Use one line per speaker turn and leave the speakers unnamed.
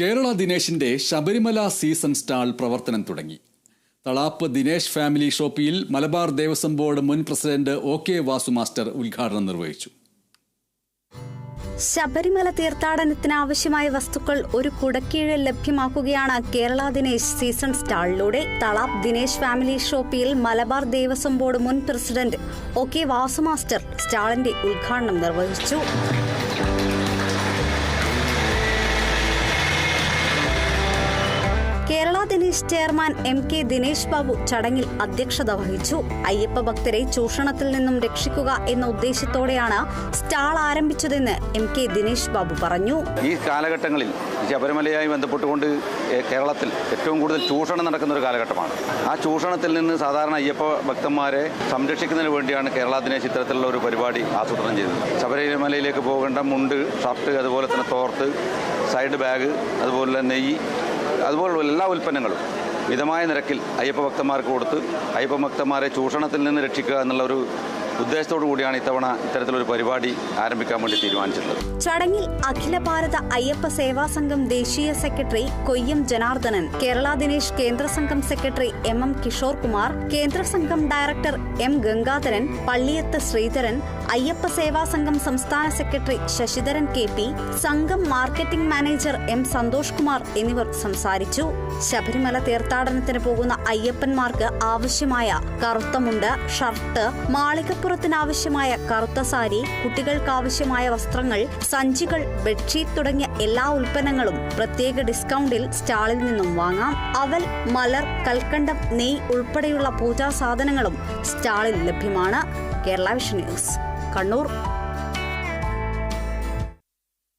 കേരള ദിനേശിന്റെ Sabarimala season stall പ്രവർത്തനം തുടങ്ങി. തളാപ്പ് ദിനേശ് ഫാമിലി ഷോപ്പിയിൽ മലബാർ ദേവസ്വം ബോർഡ് മുൻ president O K Vasu master ഉദ്ഘാടനം നിർവഹിച്ചു.
ശബരിമല തീർത്ഥാടനത്തിന് ആവശ്യമായ വസ്തുക്കൾ ഒരു കുടക്കീഴിൽ ലഭ്യമാക്കുകയാണ് കേരള ദിനേശ് സീസൺ സ്റ്റാളിലൂടെ തളാപ് ദിനേശ് ഫാമിലി ഷോപ്പിയിൽ മലബാർ ദേവസ്വം ബോർഡ് മുൻ president O K Vasu master സ്റ്റാളിന്റെ ഉദ്ഘാടനം നിർവഹിച്ചു. Kerala Dinesh chairman M K Dinesh Babu ചടങ്ങിൽ അധ്യക്ഷത വഹിച്ചു. അയ്യപ്പ ഭക്തരെ ചൂഷണത്തിൽ നിന്നും രക്ഷിക്കുക എന്ന ഉദ്ദേശത്തോടെയാണ് സ്റ്റാൾ ആരംഭിച്ചതെന്ന് എം കെ ദിനേശ് ബാബു പറഞ്ഞു.
ഈ കാലഘട്ടങ്ങളിൽ ശബരിമലയായി ബന്ധപ്പെട്ടുകൊണ്ട് കേരളത്തിൽ ഏറ്റവും കൂടുതൽ ചൂഷണം നടക്കുന്ന ഒരു കാലഘട്ടമാണ്. ആ ചൂഷണത്തിൽ നിന്ന് സാധാരണ അയ്യപ്പ ഭക്തന്മാരെ സംരക്ഷിക്കുന്നതിന് വേണ്ടിയാണ് കേരള ദിനേശ് ഇത്തരത്തിലുള്ള ഒരു പരിപാടി ആസൂത്രണം ചെയ്തത്. ശബരിമലയിലേക്ക് പോകേണ്ട മുണ്ട് ഷർട്ട് അതുപോലെ തന്നെ തോർത്ത് സൈഡ് ബാഗ് അതുപോലെ നെയ്യ് അതുപോലുള്ള എല്ലാ ഉൽപ്പന്നങ്ങളും മിതമായ നിരക്കിൽ അയ്യപ്പ ഭക്തന്മാർക്ക് കൊടുത്ത് അയ്യപ്പ ഭക്തന്മാരെ ചൂഷണത്തിൽ നിന്ന് രക്ഷിക്കുക എന്നുള്ള ഒരു ഉദ്ദേശത്തോടു കൂടിയാണ് ഇത്തവണ ഇത്തരത്തിലൊരു പരിപാടി ആരംഭിക്കാൻ വേണ്ടി തീരുമാനിച്ചിട്ടുള്ളത്.
ചടങ്ങിൽ അഖില ഭാരത അയ്യപ്പ സേവാ സംഘം ദേശീയ secretary Koyyam Janardhanan Kerala Dinesh Kendra Sangham secretary M M Kishore Kumar Kendra Sangham director M Gangadharan Palliyath Sreedharan Ayyappa Seva Sangham സംസ്ഥാന secretary Sasidharan K P Sangham marketing manager M Santhosh Kumar എന്നിവർ സംസാരിച്ചു. ശബരിമല തീർത്ഥാടനത്തിന് പോകുന്ന അയ്യപ്പന്മാർക്ക് ആവശ്യമായ കറുത്ത shirt shirt മാളികപ്പുറത്തിനാവശ്യമായ കറുത്ത സാരി കുട്ടികൾക്കാവശ്യമായ വസ്ത്രങ്ങൾ സഞ്ചികൾ bedsheet തുടങ്ങിയ എല്ലാ ഉൽപ്പന്നങ്ങളും പ്രത്യേക ഡിസ്കൗണ്ടിൽ സ്റ്റാളിൽ നിന്നും വാങ്ങാം. അവൽ മലർ കൽക്കണ്ടം നെയ് ഉൾപ്പെടെയുള്ള പൂജാ സാധനങ്ങളും സ്റ്റാളിൽ ലഭ്യമാണ്. Kerala vision news Kannur.